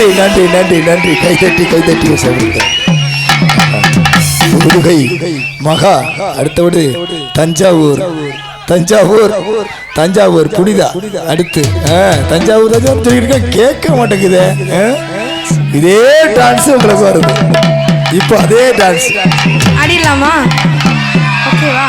நன்றி நன்றி நன்றி நன்றி. கைதட்டி கைதட்டி புதுகை மகா. அடுத்தபடி தஞ்சாவூர். தஞ்சாவூர் தஞ்சாவூர் புனிதா. அடுத்து தஞ்சாவூர் தஞ்சாவூர் சொல்லியிருக்கேன் கேட்க மாட்டேங்குது இதே டான்ஸ் உங்களுக்கு வருது இப்போ அதே டான்ஸ் அடிலாமா ஓகேவா?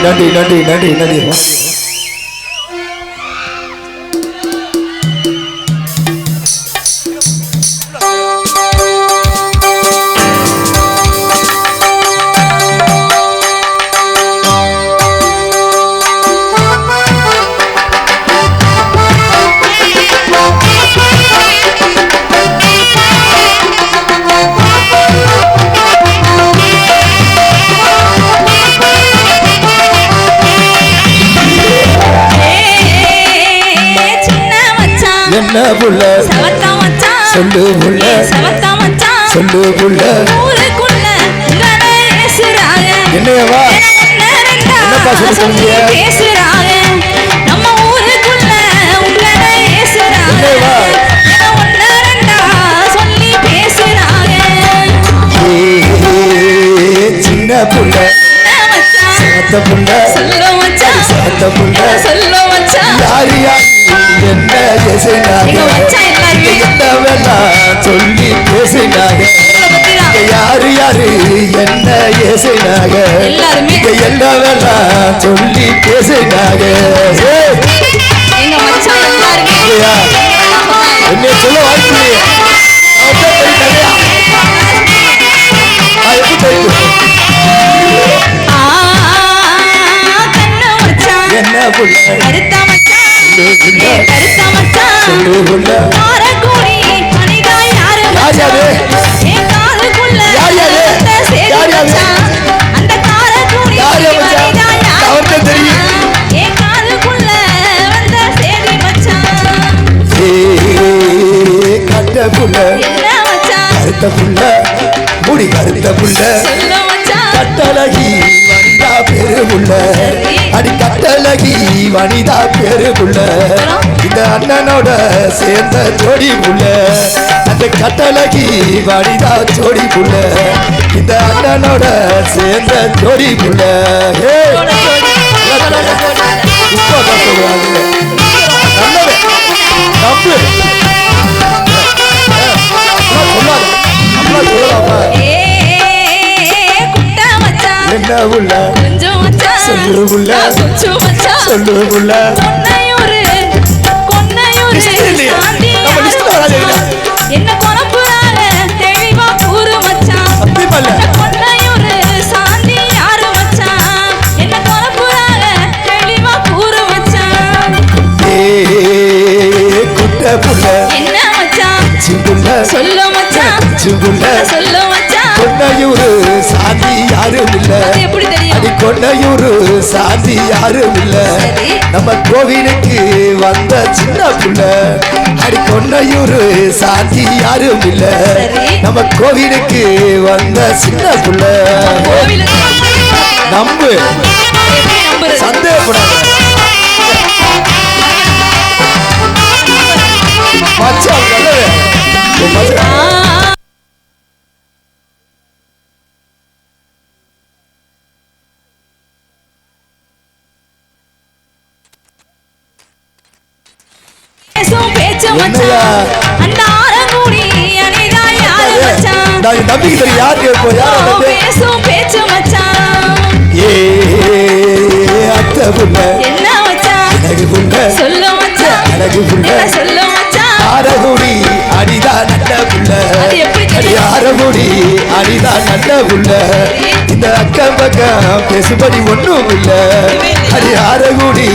નડી નડી નડી નડી નડી மச்சான் சொல்லு புள்ள ஊருக்குள்ள உங்களை பேசுறாங்க என்னையவா? என்னப்பா சொல்லி சொல்லுங்க? பேசுறாங்க நம்ம ஊருக்குள்ள உங்களை பேசுறாங்க சின்ன புள்ள. சாத்த புள்ள. சாத்த புள்ள. யாரு யாரு என்ன பேசினாங்க என்னவெல்லாம் சொல்லி பேசினாங்க யாரு யாரு என்ன ஏசினாங்க என்னவெல்லாம் சொல்லி பேசினாங்க சொல்ல வாய்ப்பு புள்ள. கருத்தா மச்சான். கருத்தா மச்சான். வனிதா இந்த அண்ணனோட சேர்ந்த ஜோடி புள்ள அந்த கட்டளகி வனிதா ஜோடி புள்ள இந்த அண்ணனோட சேர்ந்த ஜோடி புள்ள ஹே! உப்பை கட்டக்கூடாது. தப்பு. சொல்லாத. இல்லையா? சாந்தி நம்ம லிஸ்ட்ல வராது இல்ல. என்ன குழப்புறாங்க தெளிவா கூறு மச்சான். சத்தியமா இல்ல. புள்ள. என்ன மச்சான்? சிங்குள்ள சொல்லு மச்சான். சிங்குள்ள சொல்லு. கொன்னையூரு சாதி யாரும் இல்ல. அது அடி கொன்னையூரு சாதி யாரும் இல்ல. நம்ம கோவிலுக்கு வந்த சின்ன புள்ள. அடி கொன்னையூரு சாதி யாரும் இல்ல. நம்ம கோவிலுக்கு வந்த சின்ன புள்ள. நம்பு. சந்தேகப்படாத. நம்பிக்கை தெரியும் யார் கேட்போம் யார் பேசும் பேச்சு மச்சான். ஏ அத்தை புள்ள என்ன மச்சான்? எனக்கு புள்ள சொல்லு மச்சான். எனக்கு புள்ள சொல்லு மச்சான்? ஆரகுடி அடிதா நல்ல புள்ள? அடி ஆரகுடி அடிதா நல்ல புள்ள இந்த அக்கம் பக்கம் பேசுபடி ஒண்ணும் இல்ல. அடி ஆரகுடி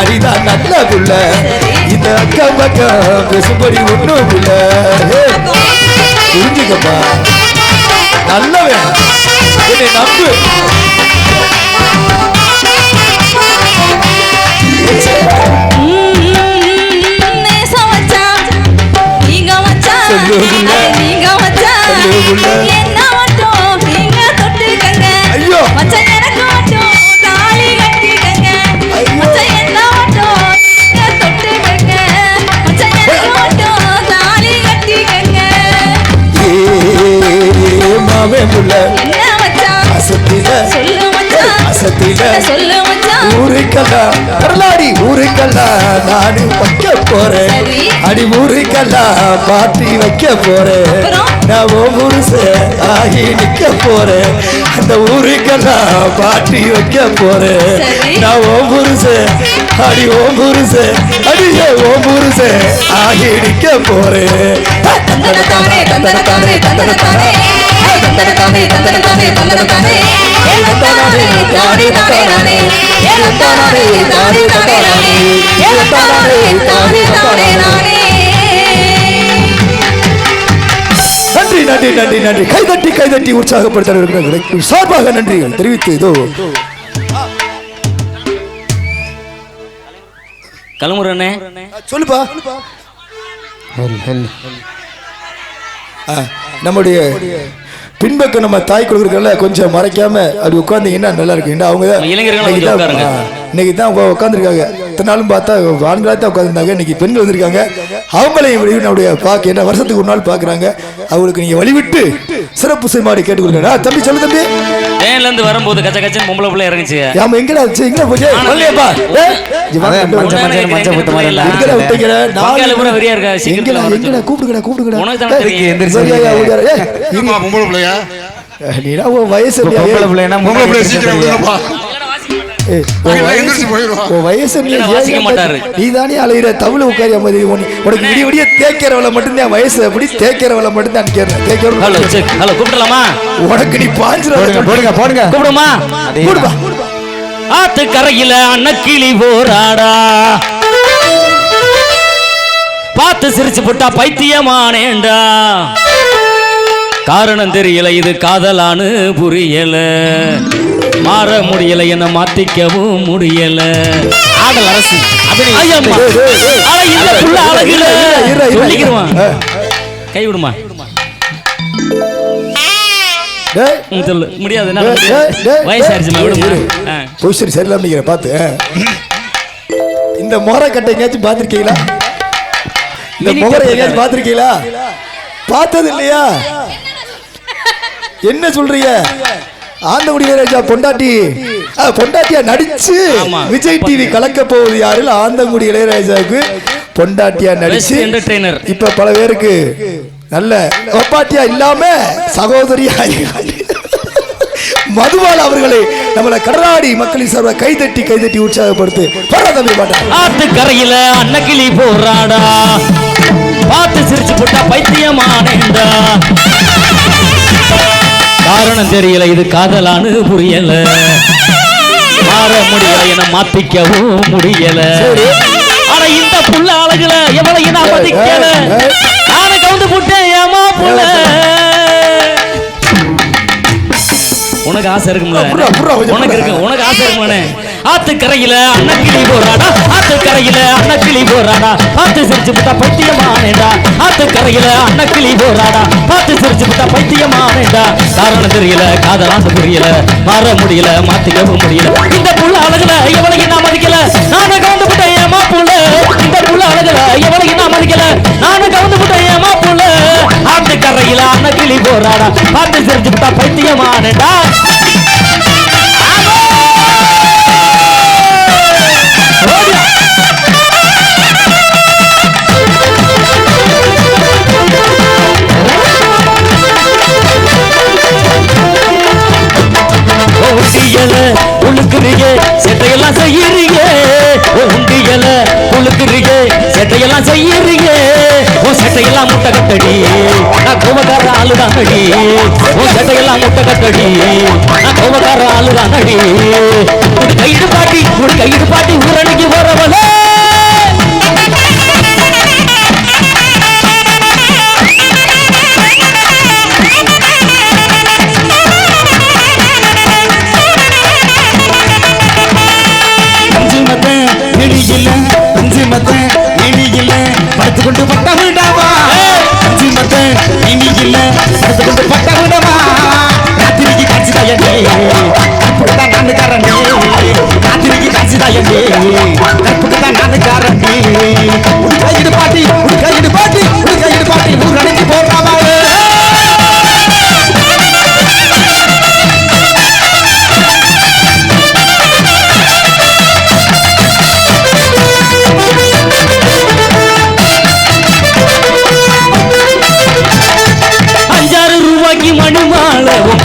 அடிதா நல்ல புள்ள இந்த அக்கம் பக்கம் பேசுபடி ஒண்ணும் இல்ல. புரிஞ்சுக்கப்பா. நல்லவன் என்னை நம்பு நீங்க மச்சான். என்ன மட்டும் நீங்க தொட்டுக்கங்க ஐயோ. மச்சான் அசத்தில. அசத்தில. ஊருக்கெல்லாம் வரலாடி ஊருக்கெல்லாம் நாடு வைக்க போறேன். அடி ஊருக்கெல்லாம் பாட்டி வைக்க போறேன்? நான் புருஷ ஆகி நிக்க போறேன். அந்த ஊருக்கெல்லாம் பாட்டி வைக்க போறேன். நான் ஓ புருஷ அடி ஓ புருஷ அடியே ஓ புருஷ ஆகி நிக்க போறேன். தந்தனத்தானே தந்தனத்தானே தந்தனத்தானே தந்தனத்தானே தந்தனத்தானே தந்தனத்தானே ஏலத்தானே தாடி தானே ஏலத்தானே தாடி தானே ஏலத்தானே தாடி தானே நானே நன்றி நன்றி நன்றி நன்றி. கைதட்டி கைதட்டி உற்சாகப்படுத்த சார்பாக நன்றிகள். தெரிவித்து இதோ. கிளம்புறேண்ணே சொல்லுப்பா. நம்முடைய பின்பக்கம் நம்ம தாய் கொடுக்குறதுல கொஞ்சம் மறைக்காம அப்படி உட்காந்தீங்கன்னா நல்லா இருக்கும் அவங்க தான் இன்னைக்கு தான் உட்காந்துருக்காங்க இத்தனை நாளும் பார்த்தா ஆண்களாக தான் உட்காந்துருந்தாங்க இன்னைக்கு பெண்கள் வந்திருக்காங்க. அவங்களையும் இப்படி நம்முடைய பார்க்க என்ன? வருஷத்துக்கு ஒரு நாள் பார்க்குறாங்க. அவங்களுக்கு நீங்கள் வழிவிட்டு சிறப்பு செய்மாடி கேட்டுக்கொடுங்க தம்பி சொல்லு தம்பி. வேன்ல இருந்து வரும்போது கச்ச கச்சன்னு பொம்பளை பிள்ளை இறங்குச்சு. ஆமா எங்கடா இருந்துச்சு? எங்கடா போச்சு? வரலையாப்பா கூப்பிடுங்கடா கூப்பிடுங்கடா. வயசு வயசு-. நீ தானே அலையிற தவுல உட்காரி அம்மா இது உனக்கு விடிய விடிய தேய்க்கிறவள மட்டும்தான் வயசு அப்படி தேய்க்கிறவள மட்டும்தான் கேட்கிறேன் ஹலோ தேய்க்கிறவள செக் ஹலோ கூப்பிடலாமா? உனக்கு நீ பாஞ்சிர போடுங்க போடுங்க போடுங்க. கூப்பிடுமா? கூடுப்பா ஆத்து கரையில அன்னக்கிளி போராடா. பார்த்து சிரிச்சு போட்டா பைத்தியமானேண்டா. காரணம் தெரியல இது காதலான்னு புரியல. மாற முடியல என்ன மாத்திக்கவும் முடியல. ஆடல் அரசு ஐயம்மா. டேய், டேய், டேய். அட, இந்த புள்ள அழகுல இரு, இரு, இரு. சொல்லிக்கிருவான் ஆ. கை விடுமா? டேய். ம், சொல்லு. முடியாது. பொசிஷன் சரியில்லாம நிக்கிற பார்த்து. இந்த முறை கட்டை எங்கேயாச்சும் பார்த்துருக்கீங்களா? இந்த முகரை எங்கேயாச்சும் பார்த்துருக்கீங்களா? பார்த்தது இல்லையா? என்ன சொல்றீங்க? ஆந்தகுடி இளையராஜா பொண்டாட்டி. பொண்டாட்டியா நடிச்சு. விஜய் டிவி கலக்க போவது யாரில்? ஆந்தங்குடி இளையராஜாவுக்கு பொண்டாட்டியா நடிச்சு. இப்ப பல பேருக்கு நல்ல ஒப்பாட்டியா இல்லாம சகோதரியா மதுபால் அவர்களை நம்மள கடலாடி மக்களின் சார்பாக கைதட்டி கைதட்டி உற்சாகப்படுத்து போடா தம்பி பாட்டா ஆத்து கரையில அன்னக்கிளி போறாடா பார்த்து சிரிச்சு போட்டா பைத்தியமானேண்டா காரணம் தெரியல இது காதலான்னு புரியல. மாற முடியல என மாத்திக்கவும் முடியல. ஆனா இந்த புள்ள அழகுல எவ்வளவு நான் மதிக்கல. நானே கவுந்து போட்டேன் ஏமா புள்ள. உனக்கு ஆசை இருக்கும்ல. உனக்கு. இருக்கு உனக்கு ஆசை இருக்குமானே ஆத்துக்கரையில அண்ணன் அன்னக்கிளி போறாடா. ஆத்து கரையில அன்னக்கிளி போறாடா. பார்த்து சிரிச்சு புட்டா பைத்தியமானேடா. ஆத்துக்கரையில அன்னக்கிளி போறாடா. பார்த்து சிரிச்சு புட்டா பைத்தியமானேடா. காரணம் தெரியல காதலாச புரியல. மாற முடியல மாத்திக்கவும் முடியல. இந்த புள்ள அழகுல எவ்வளவு நான் மதிக்கல? நானே கவுந்து புட்ட ஏமா புள்ள இந்த புள்ள அழகுல எவ்வளவு நான் மதிக்கல? நானே கவுந்து புட்ட ஏமா புள்ள ஆத்து கரையில அன்னக்கிளி போறாடா. பார்த்து சிரிச்சு புட்டா பைத்தியமானேடா. உண்டியல உழுக்குறீங்க செட்டையெல்லாம் செய்யறீங்க. உண்டியல உழுக்குறீங்க செட்டையெல்லாம் செய்யறீங்க. உன் சட்டையெல்லாம் முட்டை கட்டடி. நான் கோபக்கார ஆளுதான் அடி உன் சட்டையெல்லாம் முட்டை கட்டடி. நான் கோபக்கார ஆளுதான் அடி உன் கைடு பாட்டி ஒரு கைடு பாட்டி ஊரணிக்கு போறவளே.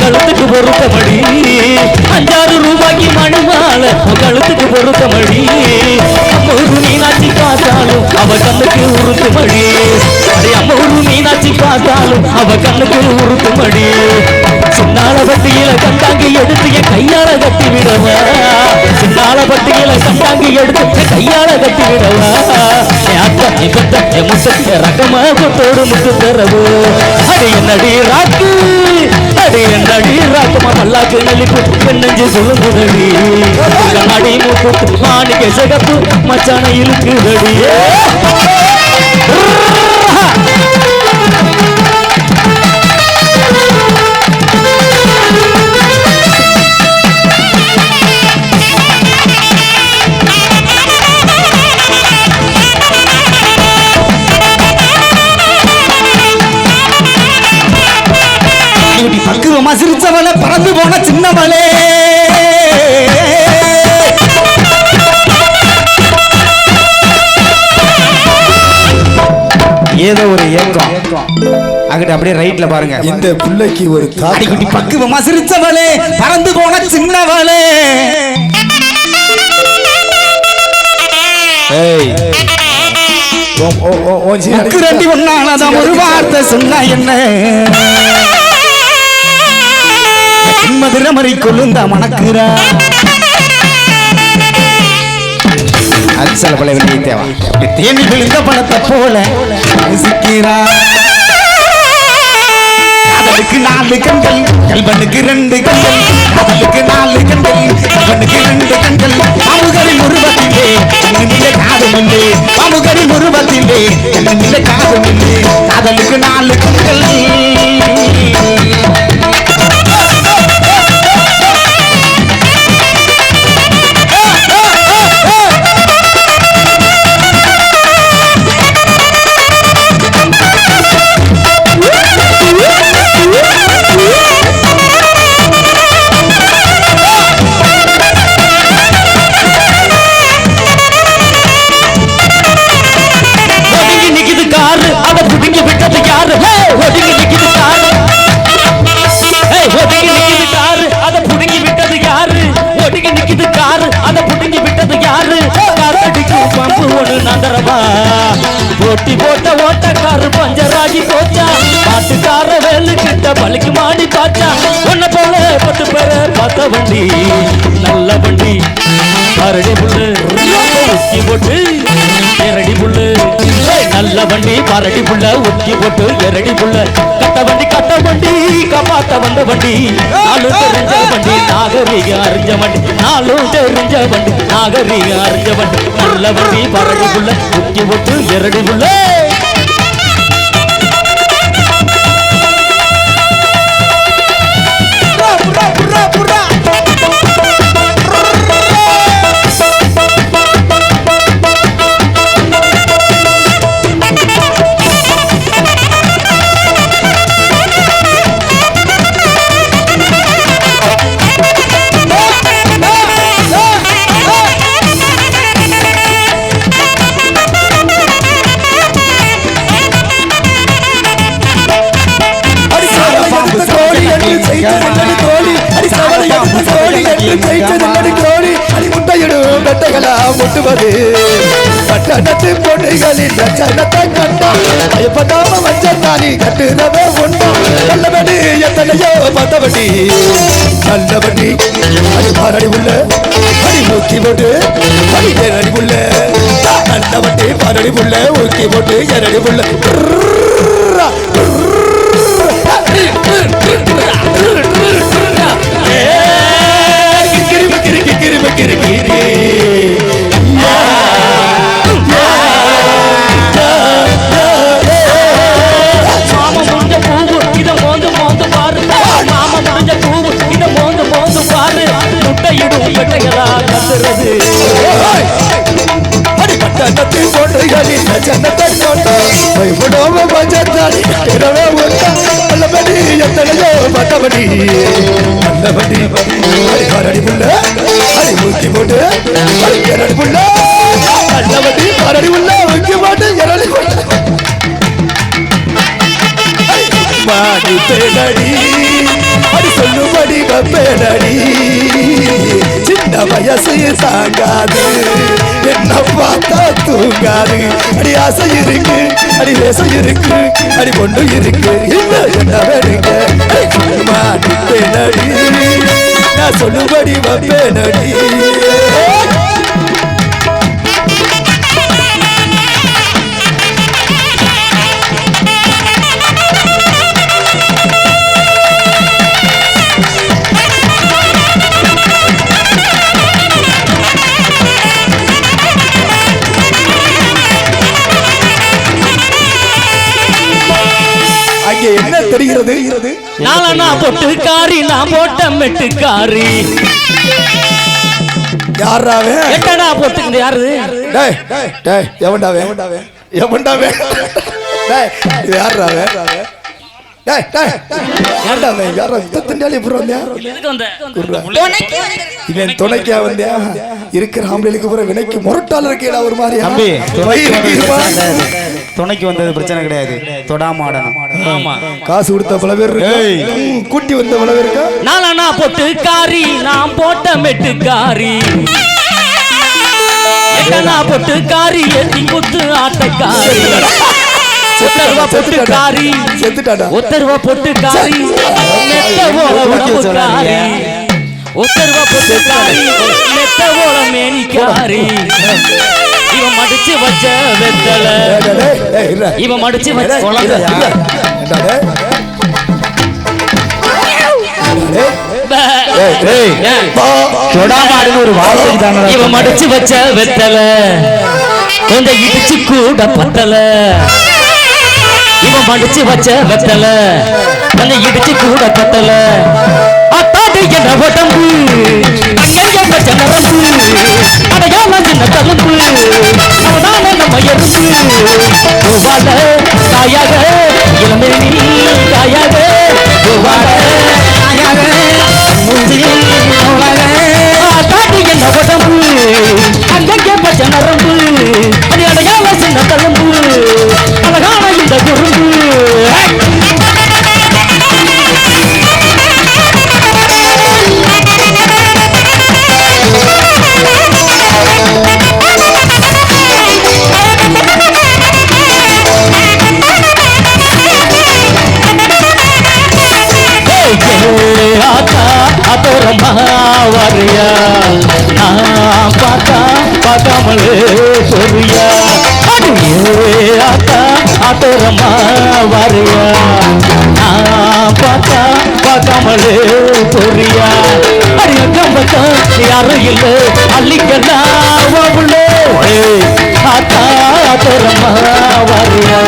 கழுத்துக்கு பொருத்தமடி அஞ்சாறு ரூபாய்க்கு மணிமாலை கழுத்துக்கு பொருத்தமடி அம்மூரு மீனாட்சி பார்த்தாலும் அவ கண்ணுக்கு உருத்துமடி அடி அம்மூரு மீனாட்சி பார்த்தாலும் அவ கண்ணுக்கு உருத்துமடி சின்னால பட்டியல கண்டாங்கி எடுத்து என் கையால கட்டி விடவா. சின்னால பட்டியல கண்டாங்கி எடுத்து என் கையால கட்டி விடவா. என் அத்தை என் கொத்த என் முத்த ரகமா கொத்தோடு முத்து தரவு அது என்னடி ராக்கு? அடி என்னடி ராக்கமா பல்லாக்கு நெளிப்பு பெண்ணஞ்சு சொல்லுங்குதடி கண்ணாடி மூக்கு மாணிக்க சிகப்பு மச்சான இழுக்குதடி. பறந்து போன சின்னவளே. ஏதோ ஒரு ஏக்கம் அங்கிட்ட அப்படியே ரைட்ல பாருங்க. இந்த பிள்ளைக்கு ஒரு அடிக்குட்டி தாடி பக்குவமா சிரிச்சவளே பறந்து போன சின்னவளே. ரெண்டி ஒன்னாலதான் ஒரு வார்த்தை சொன்னா என்ன? மதுரை கொள்ளுந்தா மணக்குறா அரிசல பல வெளியே தேவா. தேனி விழுந்த பணத்தை போல சிக்கிறா காதலுக்கு நாலு கண்கள் கல்வனுக்கு ரெண்டு கண்கள் காதலுக்கு நாலு கண்கள் கல்வனுக்கு ரெண்டு கண்கள். பாமுகரின் உருவத்திலே கண்ணிலே காதமில்லை பாமுகரின் உருவத்திலே கண்ணிலே காதமில்லை காதலுக்கு நாலு கண்கள். ஒட்டி போட்ட ஓட்டக்காரு பஞ்சராகி போச்சா? பாட்டுக்கார வேலு கிட்ட பலிக்கு மாடி பாச்சா? உன்ன போல பத்து பேர பார்த்த வண்டி நல்ல வண்டி. அரடி புல்லு உச்சி போட்டு புள்ள வண்டி பரடி புள்ள ஒட்டி போட்டு எரடி புள்ள. கட்ட வண்டி கட்ட வண்டி காப்பாத்த வந்த வண்டி. நாலு தெரிஞ்ச வண்டி நாகரிக அறிஞ்ச வண்டி. நாலு தெரிஞ்ச வண்டி நாகரிக அறிஞ்ச வண்டி. புள்ள வண்டி பரடி புள்ள ஒட்டி போட்டு எரடி புள்ள. பயப்படாம வச்சாலி கட்டுறவே நல்லபடி எத்தனையோ பத்தபடி நல்லபடி அது பாரடி உள்ள அடி ஊக்கி போட்டு அடி நேரடி உள்ள. நல்லபடி பாரடி உள்ள ஊக்கி போட்டு எரடி உள்ள. கிரிம கிரி கிரிம முட்டையிடும் கத்துறது. அடிப்பட்டத்தை போன்றுகளில் சன்னத்தை கொண்டு பயப்படாம பஞ்சத்தாடி இரவே உண்டா நல்லபடி எத்தனையோ மத்தபடி நல்லபடி அடி புள்ள. அடி ஊக்கி போட்டு புள்ள. நல்லபடி ஊக்கி போட்டு மாடி பேடடி அடி சொல்லுபடி பேடடி சின்ன வயசு தாங்காது. என்ன பார்த்தா தூங்காது. அடி ஆசை இருக்கு அடி வேசம் இருக்கு அடி பொண்ணு இருக்கு. இன்னும் என்ன வேணுங்க? அடி நான் சொல்லுபடி வப்பேனடி. நாலனா பொட்டுக்காரி நான் போட்ட மெட்டுக்காரி. யாராவே எட்டனா பொட்டுக்கு யாரு? டேய் டேய் எவன்டாவே? எவன்டாவே? டேய் யாராவே டேய், டேய். ஏன்டா வந்தேன்? யாரோ இவன் துணைக்கா வந்தியா? இருக்கிற ஆம்பளைக்கு பூரா வினைக்கு முரட்டால இருக்கேடா ஒரு மாதிரி தம்பி துணைக்கு வந்தது. பிரச்சனை கிடையாது. துணைக்கு வந்தது பிரச்சனை கிடையாது. தொடாம ஆடணும். ஆமா. காசு கொடுத்த பல பேர் கூட்டி வந்த பல பேர் இருக்கா? நானா பொட்டு காரி நான் போட்ட மெட்டு காரி. பொட்டு காரி எத்தி குத்து ஆட்டக்காரி. ஒத்தருவா பொட்டு காரி செத்துட்டாடா ஒத்தருவா பொட்டு காரி மெத்த போல உடம்பு காரி ஒத்தருவா பொட்டு காரி மெத்த போல மேனி காரி இவன் மடிச்சு வச்ச வெத்தல. இவன் மடிச்சு வச்ச இவன் மடிச்சு வச்ச வெத்தல. கொஞ்சம் இடிச்சு கூட பத்தல. இவன் மடிச்சு வச்ச வெத்தல கொஞ்சம் இடிச்சு கூட கத்தல. அத்தாடி என்ன உடம்பு? அங்கே வச்ச நரம்பு. அடையாள சின்ன தழும்பு அவனான நம்ம எறும்பு. பூவால காயாக இளமேனி காயாக பூவால காயாக மூஞ்சி காட்டு என்ன உடம்பு? அங்கங்கே பச்சை நரம்பு. அடையாள சின்ன அதோரமா வரையா நான் பார்த்தா பார்க்காமலே சொரியா அடி அக்கம் பக்கம் யாரும் இல்லை அள்ளிக்கலாம் அவளே ஆத்தா அதோரமா வரையா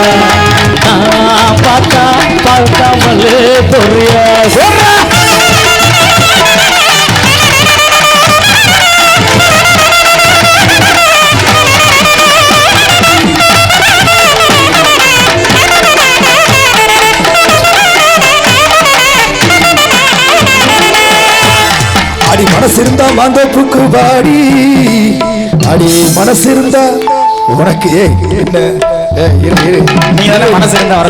வாடி அடி மனசு இருந்தா உனக்கு ஏய் என்ன? நீ தானே மனசு இருந்தா வர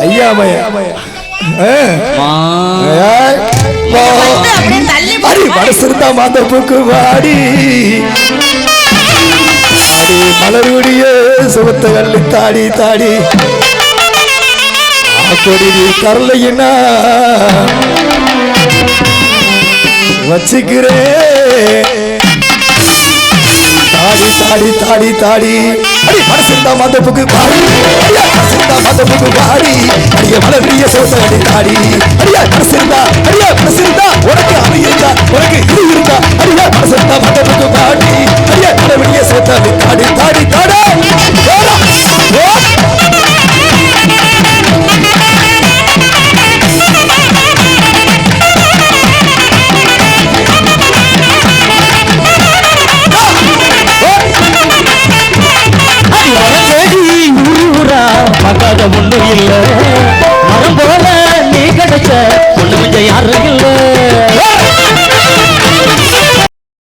ஐயோ. மனசு இருந்தா மாந்தோப்புக்கு வாடி. அடி மலருடைய சுகத்த கல்லு தாடி தாடி. கொடி நீ தரலைன்னா வச்சுக்கிறேன் தாடி தாடி தாடி தாடி அடி மனசிருந்தா மதப்புக்கு பாடி அடியா மனசிருந்தா மாந்தப்புக்கு பாடி அடிய மலரிய சோசடி தாடி அடியா மனசிருந்தா அடியா மனசிருந்தா உனக்கு அவை இருந்தா உனக்கு இது இருந்தா அடியா மனசிருந்தா மதப்புக்கு பாடி அடியா மலரிய சோசடி தாடி தாடி தாடா பார்க்காத ஒண்ணும் இல்ல. மரம் போல நீ கிடைச்ச ஒண்ணு கொஞ்சம் யாரும் இல்லை.